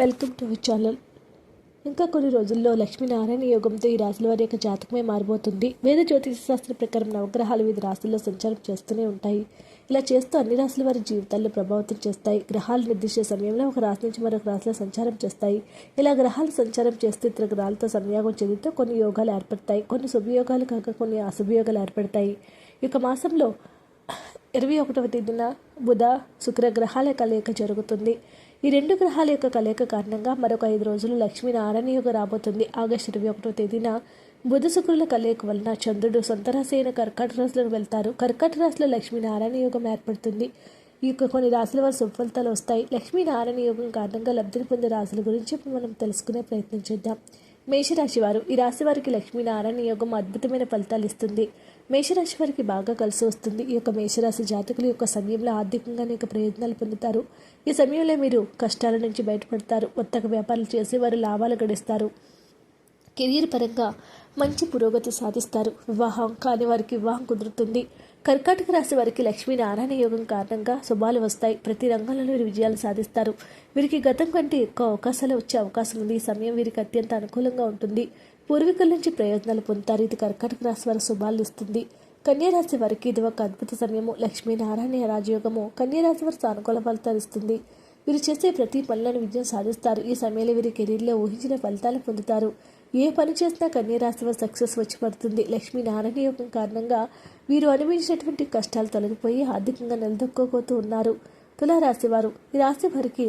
Welcome to our channel. ఇంకా కొన్ని రోజుల్లో లక్ష్మీనారాయణ యోగంతో ఈ రాశుల వారి యొక్క జాతకమే మారిపోతుంది. వేద జ్యోతిష శాస్త్ర ప్రకారం నవగ్రహాలు వివిధ రాశుల్లో సంచారం చేస్తూనే ఉంటాయి. ఇలా చేస్తూ అన్ని రాశుల వారి జీవితాల్లో ప్రభావితం చేస్తాయి. గ్రహాలు నిర్దిష్ట సమయంలో ఒక రాశి నుంచి మరొక రాశిలో సంచారం చేస్తాయి. ఇలా గ్రహాలు సంచారం చేస్తూ ఇతర గ్రహాలతో సంయోగం చెందితే కొన్ని యోగాలు ఏర్పడతాయి. కొన్ని శుభయోగాలు కాక కొన్ని అశుభయోగాలు ఏర్పడతాయి. ఈ యొక్క మాసంలో ఇరవై ఒకటవ తేదీన బుధ శుక్ర గ్రహాల కలయిక జరుగుతుంది. ఈ రెండు గ్రహాల యొక్క కలయిక కారణంగా మరొక ఐదు రోజులు లక్ష్మీనారాయణ యోగ రాబోతుంది. ఆగస్టు ఇరవై ఒకటవ తేదీన బుధ శుక్రుల కలయిక వలన చంద్రుడు సొంత రాశి అయిన కర్కాట రాశిలో వెళ్తారు. కర్కట రాశిలో లక్ష్మీనారాయణ యోగం ఏర్పడుతుంది. ఈ యొక్క కొన్ని రాశుల వారి సుఫలితాలు వస్తాయి. లక్ష్మీనారాయణ యోగం కారణంగా లబ్ధిని పొందే రాశుల గురించి మనం తెలుసుకునే ప్రయత్నం చేద్దాం. మేషరాశి వారు ఈ రాశి వారికి లక్ష్మీనారాయణ యోగం అద్భుతమైన ఫలితాలు ఇస్తుంది. మేషరాశి వారికి బాగా కలిసి వస్తుంది. ఈ యొక్క మేషరాశి జాతకులు యొక్క సమయంలో ఆర్థికంగా అనేక ప్రయోజనాలు పొందుతారు. ఈ సమయంలో మీరు కష్టాల నుంచి బయటపడతారు. వర్తక వ్యాపారాలు చేసి వారు లాభాలు గడిస్తారు. కెరీర్ పరంగా మంచి పురోగతి సాధిస్తారు. వివాహం కాని వారికి వివాహం కుదురుతుంది. కర్కాటక రాశి వారికి లక్ష్మీనారాయణ యోగం కారణంగా శుభాలు వస్తాయి. ప్రతి రంగంలో వీరు విజయాలు సాధిస్తారు. వీరికి గతం కంటే ఎక్కువ అవకాశాలు వచ్చే అవకాశం ఉంది. ఈ సమయం వీరికి అత్యంత అనుకూలంగా ఉంటుంది. పూర్వీకుల నుంచి ప్రయోజనాలు పొందుతారు. ఇది కర్కాటక రాశి వారి శుభాలు ఇస్తుంది. కన్యారాశి వారికి ఇది ఒక అద్భుత సమయము. లక్ష్మీనారాయణ రాజయోగము కన్యారాశి వారి సానుకూల ఫలితాలు ఇస్తుంది. వీరు చేసే ప్రతి పనులను విజయం సాధిస్తారు. ఈ సమయంలో వీరి కెరీర్లో ఊహించిన ఫలితాలు పొందుతారు. ఏ పని చేసినా కన్యరాశి వారి సక్సెస్ వచ్చి పడుతుంది. లక్ష్మీనారాయణ యోగం కారణంగా వీరు అనుభవించినటువంటి కష్టాలు తొలగిపోయి ఆర్థికంగా నిలదొక్కోబోతూ ఉన్నారు. తులారాశి వారు ఈ రాశి వారికి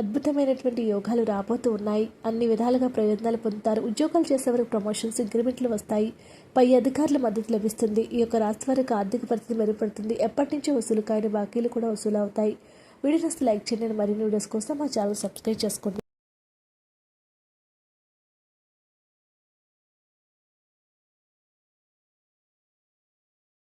అద్భుతమైనటువంటి యోగాలు రాబోతూ ఉన్నాయి. అన్ని విధాలుగా ప్రయోజనాలు పొందుతారు. ఉద్యోగాలు చేసేవారికి ప్రమోషన్స్ ఇంక్రిమెంట్లు వస్తాయి. పై అధికారుల మద్దతు లభిస్తుంది. ఈ యొక్క రాశి వారికి ఆర్థిక పరిస్థితి మెరుగుపడుతుంది. ఎప్పటి నుంచో వసూలు కాని బాకీలు కూడా వసూలు అవుతాయి వీడియోస్ లైక్ చేయండి. మరిన్ని వీడియోస్ కోసం మా ఛానల్ సబ్స్క్రైబ్ చేసుకోండి.